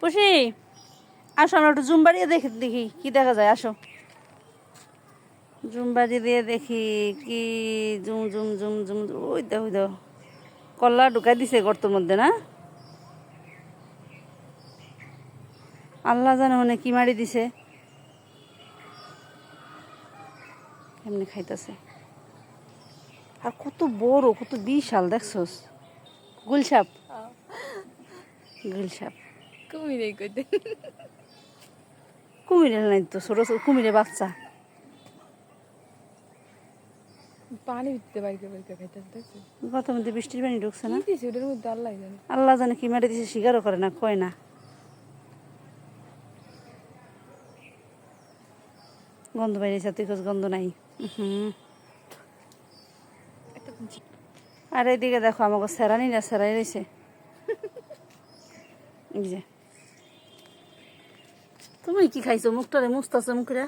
পুষি আসো আমরা একটু জুম বাড়িয়ে দেখি দেখি কি দেখা যায় আসো। জুম বাড়ি দিয়ে দেখি কি জুম জুম জুম জুম ওই দাও ওই দাও কল্লা ঢুকাই দিছে গর্তর মধ্যে না? আল্লাহ জানে মানে কি মারি দিছে। কেমনি খাইতেছে। আর কত বড় কত বিশাল দেখছস? গুলসাপ গুলসাপ কুমিরে কইতে। কুমিরের নাই তো ছোট ছোট কুমিরের বাচ্চা। পানি উঠতে বাইকে বাইকে খাইতে দেখছি। গত মধ্যে বৃষ্টির পানি ঢুকছে না? দিছে ওটার মধ্যে আল্লাহ জানে। আল্লাহ জানে কি মারি দিছে স্বীকারও করে না কয় না। গন্ধ বাইরেছে তুই খোঁজ গন্ধ নাই। হুম আর এইদিকে দেখো আমাকে সেরানি না সেরাই রয়েছে। এই যে। তুমি কি খাইছো? মুখটারে মুছতেছো মুখরা?